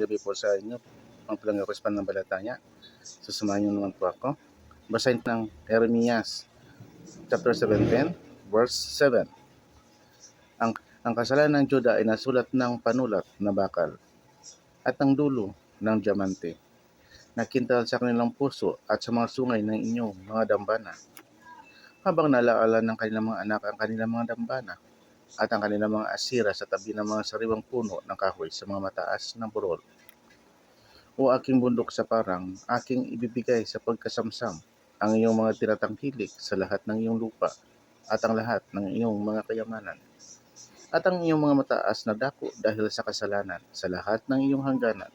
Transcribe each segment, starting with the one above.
gabi po sa inyo. Ang pilang ako sa panambalataya. Susamahan niyo naman po ako. Basahin ng Jeremias chapter 17, verse 7. Ang, ang kasalanan ng Juda ay nasulat ng panulat na bakal at ang dulo ng diamante. Nakintal sa kanilang puso at sa mga sungay ng inyong mga dambana. Habang nalaala ng kanilang mga anak ang kanilang mga dambana at ang kanilang mga asira sa tabi ng mga sariwang puno ng kahoy sa mga mataas ng burol. O aking bundok sa parang, aking ibibigay sa pagkasamsam ang iyong mga tinatangkilik sa lahat ng iyong lupa at ang lahat ng iyong mga kayamanan at ang iyong mga mataas na dako dahil sa kasalanan sa lahat ng iyong hangganan.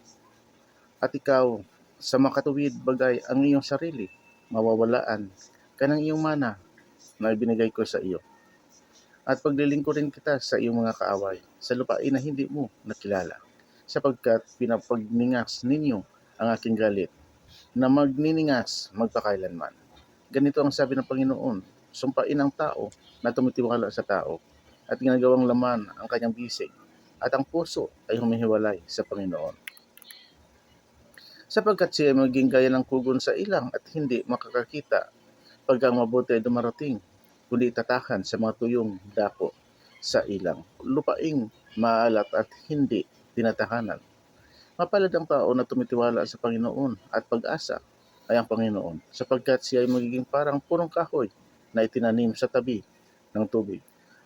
At ikaw, sa makatuwid bagay ang iyong sarili, mawawalaan ka ng iyong mana na ibinigay ko sa iyo. At paglilingkurin kita sa iyong mga kaaway, sa lupain na hindi mo nakilala, sapagkat pinapagningas ninyo ang aking galit, na magniningas magpakailanman. Ganito ang sabi ng Panginoon, sumpain ang tao na tumitiwala sa tao at ginagawang laman ang kanyang bisig at ang puso ay humihiwalay sa Panginoon. Sapagkat siya ay maging gaya ng kugon sa ilang at hindi makakakita pag ang mabuti ay dumarating, kundi tatakan sa mga tuyong dako sa ilang. Lupaing maalat at hindi tinatahanan. Mapalad ang tao na tumitiwala sa Panginoon at pag-asa ay ang Panginoon sapagkat siya ay magiging parang punong kahoy na itinanim sa tabi ng tubig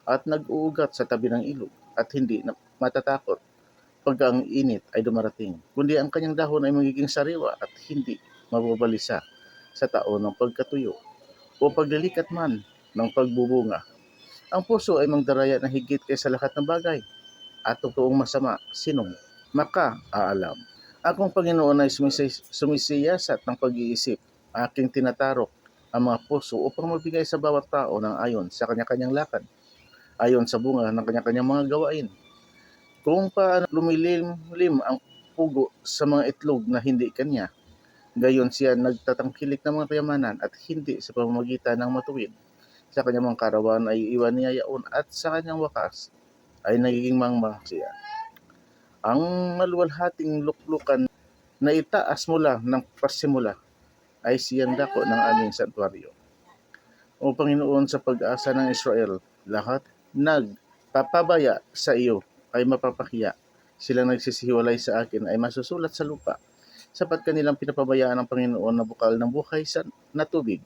at nag-uugat sa tabi ng ilog at hindi matatakot pag ang init ay dumarating, kundi ang kanyang dahon ay magiging sariwa at hindi mababalisa sa taon ng pagkatuyo o paglilikat man ng pagbubunga. Ang puso ay mangdaraya na higit kaysa lahat ng bagay at totoong masama sinong maka-aalam. Akong Panginoon ay sumisiyasat ng pag-iisip, aking tinatarok ang mga puso upang magbigay sa bawat tao ng ayon sa kanya-kanyang lakad, ayon sa bunga ng kanya-kanyang mga gawain. Kung paano lumilim-lim ang pugo sa mga itlog na hindi kanya, gayon siya nagtatangkilik ng mga kayamanan at hindi sa pamamagitan ng matuwid. Sa kanyang karawan ay iwan niya yaon at sa kanyang wakas ay nagiging mangmang siya. Ang maluwalhating luklukan na itaas mula ng pasimula ay siyang dako ng aming santuaryo. O Panginoon sa pag-asa ng Israel, lahat nagpapabaya sa iyo ay mapapahiya. Silang nagsisihiwalay sa akin ay masusulat sa lupa, sapat kanilang pinapabayaan ng Panginoon na bukal ng buhay sa na tubig.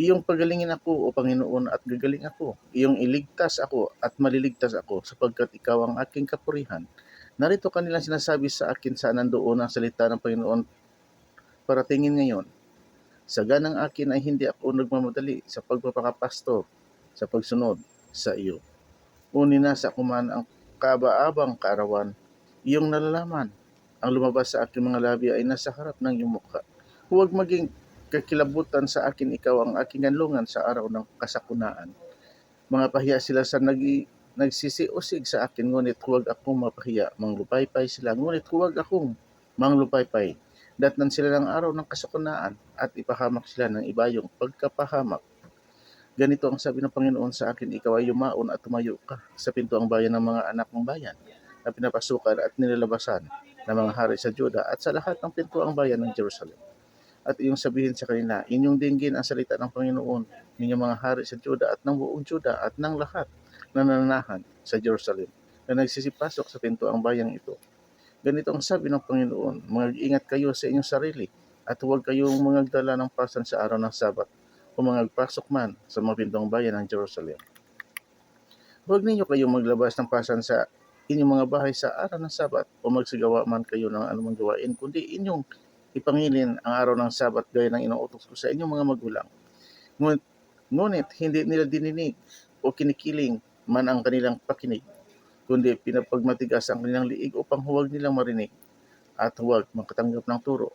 Iyong pagalingin ako, O Panginoon, at gagaling ako. Iyong iligtas ako at maliligtas ako, sapagkat ikaw ang aking kapurihan. Narito kanilang sinasabi sa akin saan nandoon ang salita ng Panginoon paratingin ngayon. Sa ganang akin ay hindi ako nagmamadali sa pagpapakapastor, sa pagsunod sa iyo. Unin sa kuman ang kaaba-abang kaarawan, iyong nalalaman. Ang lumabas sa aking mga labi ay nasa harap ng iyong mukha. Huwag maging kakilabutan sa akin ikaw ang aking kanlungan sa araw ng kasakunaan. Mga pahiya sila sa nag nagsisiusig sa akin, ngunit huwag akong mapahiya. Manglupaypay sila, ngunit huwag akong manglupaypay. Datnan sila ng araw ng kasakunaan at ipahamak sila ng ibayong pagkapahamak. Ganito ang sabi ng Panginoon sa akin, ikaw ay yumaon at tumayo ka sa pintuang bayan ng mga anak ng bayan na pinapasukan at nilalabasan ng mga hari sa Juda at sa lahat ng pintuang bayan ng Jerusalem. At iyong sabihin sa kanila, inyong dinggin ang salita ng Panginoon, ninyong mga hari sa Juda at ng buong Juda at ng lahat na nananahan sa Jerusalem na nagsisipasok sa pintuang bayang ito. Ganito ang sabi ng Panginoon, mag-ingat kayo sa inyong sarili at huwag kayong magdala ng pasan sa araw ng Sabat o magpasok man sa mga pintong bayan ng Jerusalem. Huwag ninyo kayong maglabas ng pasan sa inyong mga bahay sa araw ng Sabat o magsigawa man kayo ng anumang gawain, kundi inyong ipangilin ang araw ng Sabat gaya ng inuutos ko sa inyong mga magulang. Ngunit, ngunit hindi nila dininig o kinikiling man ang kanilang pakinig, kundi pinapagmatigas ang kanilang liig upang huwag nilang marinig at huwag makatanggap ng turo.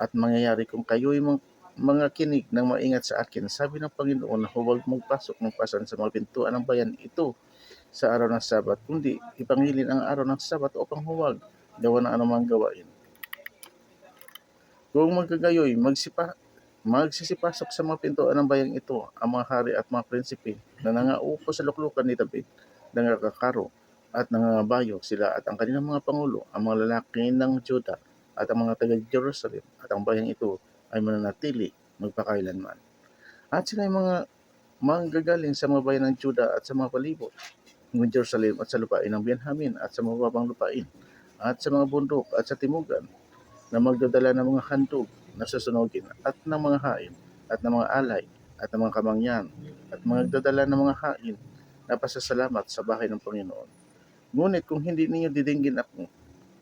At mangyayari kung kayo'y mga, mga kinig ng maingat sa akin, sabi ng Panginoon na huwag magpasok ng pasan sa mga pintuan ng bayan ito sa araw ng Sabat, kundi ipangilin ang araw ng Sabat upang huwag gawa ng anumang gawain. Kung magkagayoy, magsipa, magsisipasok sa mga pintuan ng bayang ito ang mga hari at mga prinsipe na nangaupo sa luklukan ni David, nangakakaro at nangangabayo sila at ang kanilang mga pangulo, ang mga lalaki ng Juda at ang mga taga Jerusalem at ang bayang ito ay mananatili magpakailanman. At sila ay mga manggagaling sa mga bayan ng Juda at sa mga palibot ng Jerusalem at sa lupain ng Benjamin at sa mababang lupain at sa mga bundok at sa timugan na magdadala ng mga handog na susunogin at ng mga hain at ng mga alay at ng mga kamangyan at magdadala ng mga hain na pasasalamat sa bahay ng Panginoon. Ngunit kung hindi ninyo didinggin ako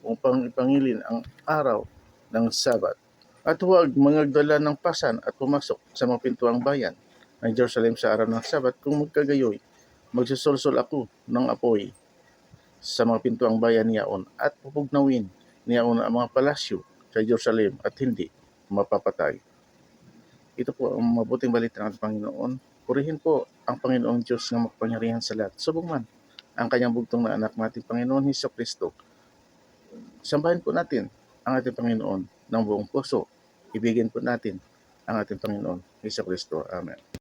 upang ipangilin ang araw ng Sabat at huwag mangagdala ng pasan at pumasok sa mga pintuang bayan ng Jerusalem sa araw ng Sabat kung magkagayoy, magsusulsol ako ng apoy sa mga pintuang bayan niyaon at pupugnawin niyaon ang mga palasyo sa Jerusalem at hindi mapapatay. Ito po ang mabuting balita ng Panginoon. Purihin po ang Panginoong Diyos ng makapangyarihan sa lahat. Subong man ang kanyang bugtong na anak nating Panginoon Heso Kristo. Sambahin po natin ang ating Panginoon ng buong puso. Ibigin po natin ang ating Panginoon Heso Kristo. Amen.